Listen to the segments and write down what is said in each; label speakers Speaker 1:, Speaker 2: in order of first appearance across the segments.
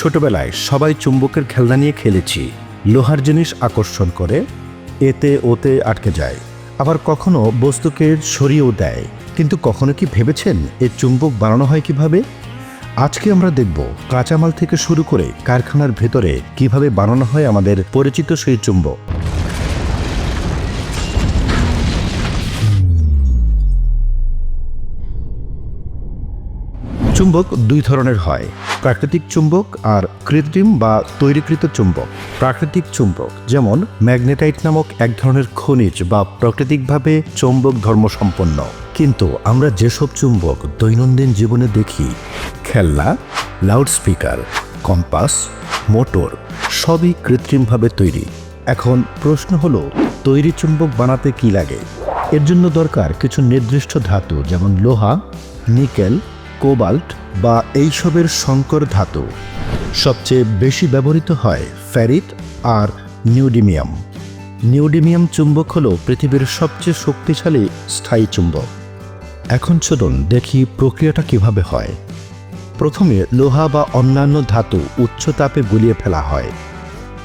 Speaker 1: ছোটবেলায় সবাই চুম্বকের খেলনা নিয়ে খেলেছি। লোহার জিনিস আকর্ষণ করে, এতে ওতে আটকে যায়। আবার কখনো বস্তুকে সরিয়েও দেয়। কিন্তু কখনো কি ভেবেছেন এ চুম্বক বানানো হয় কীভাবে? আজকে আমরা দেখব কাঁচামাল থেকে শুরু করে কারখানার ভেতরে কীভাবে বানানো হয় আমাদের পরিচিত সেই চুম্বক। চুম্বক দুই ধরনের হয়, প্রাকৃতিক চুম্বক আর কৃত্রিম বা তৈরিকৃত চুম্বক। প্রাকৃতিক চুম্বক যেমন ম্যাগনেটাইট নামক এক ধরনের খনিজ বা প্রাকৃতিকভাবে চৌম্বক ধর্মসম্পন্ন। কিন্তু আমরা যেসব চুম্বক দৈনন্দিন জীবনে দেখি, খেলনা, লাউডস্পিকার, কম্পাস, মোটর, সবই কৃত্রিমভাবে তৈরি। এখন প্রশ্ন হলো, তৈরি চুম্বক বানাতে কি লাগে? এর জন্য দরকার কিছু নির্দিষ্ট ধাতু যেমন লোহা, নিকেল কোবাল্ট বা এইসবের সংকর ধাতু সবচেয়ে বেশি ব্যবহৃত হয় ফ্যারিট আর নিউডিমিয়াম। নিউডিমিয়াম চুম্বক হল পৃথিবীর সবচেয়ে শক্তিশালী স্থায়ী চুম্বক। এখন চলুন দেখি প্রক্রিয়াটা কীভাবে হয়। প্রথমে লোহা বা অন্যান্য ধাতু উচ্চ তাপে গুলিয়ে ফেলা হয়।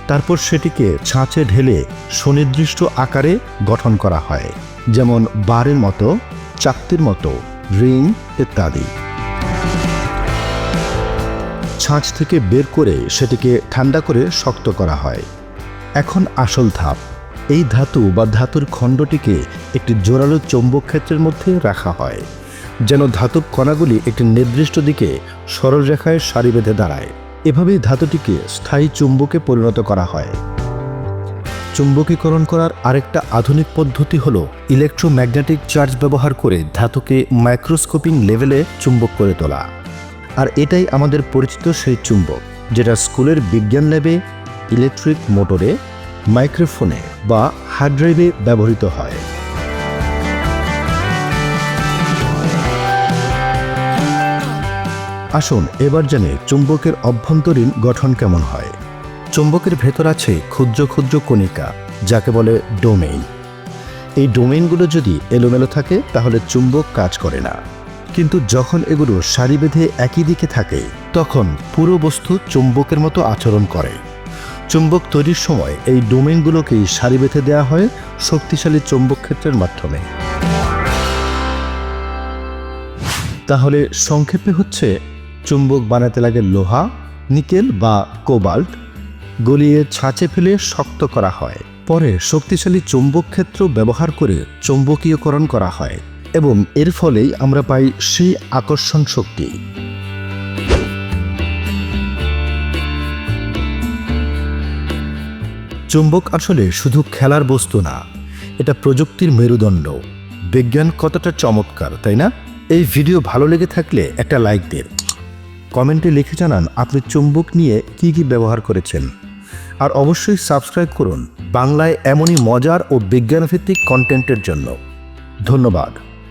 Speaker 1: তারপর সেটিকে ছাঁচে ঢেলে সুনির্দিষ্ট আকারে গঠন করা হয়, যেমন বারের মতো, চাকতির মতো, রিং ইত্যাদি। ছাঁচ থেকে বের করে সেটিকে ঠান্ডা করে শক্ত করা হয়। এখন আসল ধাপ। এই ধাতু বা ধাতুর খণ্ডটিকে একটি জোরালো চৌম্বক ক্ষেত্রের মধ্যে রাখা হয়, যেন ধাতুর কণাগুলি একটি নির্দিষ্ট দিকে সরল রেখায় সারি বেঁধে দাঁড়ায়। এভাবেই ধাতুটিকে স্থায়ী চুম্বকে পরিণত করা হয়। চুম্বকীকরণ করার আরেকটা আধুনিক পদ্ধতি হল ইলেকট্রোম্যাগনেটিক চার্জ ব্যবহার করে ধাতুকে মাইক্রোস্কোপিং লেভেলে চুম্বক করে তোলা। আর এটাই আমাদের পরিচিত সেই চুম্বক, যেটা স্কুলের বিজ্ঞান ল্যাবে, ইলেকট্রিক মোটরে, মাইক্রোফোনে বা হার্ড ড্রাইভে ব্যবহৃত হয়। আসুন এবার জানে চুম্বকের অভ্যন্তরীণ গঠন কেমন হয়। চুম্বকের ভেতর আছে ক্ষুদ্র ক্ষুদ্র কণিকা, যাকে বলে ডোমেইন। এই ডোমেইনগুলো যদি এলোমেলো থাকে, তাহলে চুম্বক কাজ করে না। কিন্তু যখন এগুলো সারি বেঁধে একই দিকে থাকে, তখন পুরো বস্তু চুম্বকের মতো আচরণ করে। চুম্বক তৈরির সময় এই ডোমেনগুলোকেই সারি বেঁধে দেওয়া হয় শক্তিশালী চুম্বক ক্ষেত্রের মাধ্যমে। তাহলে সংক্ষেপে হচ্ছে, চুম্বক বানাতে লাগে লোহা, নিকেল বা কোবাল্ট, গলিয়ে ছাঁচে ফেলে শক্ত করা হয়। পরে শক্তিশালী চুম্বক ক্ষেত্র ব্যবহার করে চৌম্বকীয়করণ করা হয়। এবং এর ফলেই আমরা পাই সেই আকর্ষণ শক্তি। চুম্বক আসলে শুধু খেলার বস্তু না, এটা প্রযুক্তির মেরুদণ্ড। বিজ্ঞান কতটা চমৎকার, তাই না? এই ভিডিও ভালো লেগে থাকলে একটা লাইক দিন। কমেন্টে লিখে জানান আপনি চুম্বক নিয়ে কি কি ব্যবহার করেছেন। আর অবশ্যই সাবস্ক্রাইব করুন বাংলায় এমনই মজার ও বিজ্ঞানভিত্তিক কন্টেন্টের জন্য। ধন্যবাদ।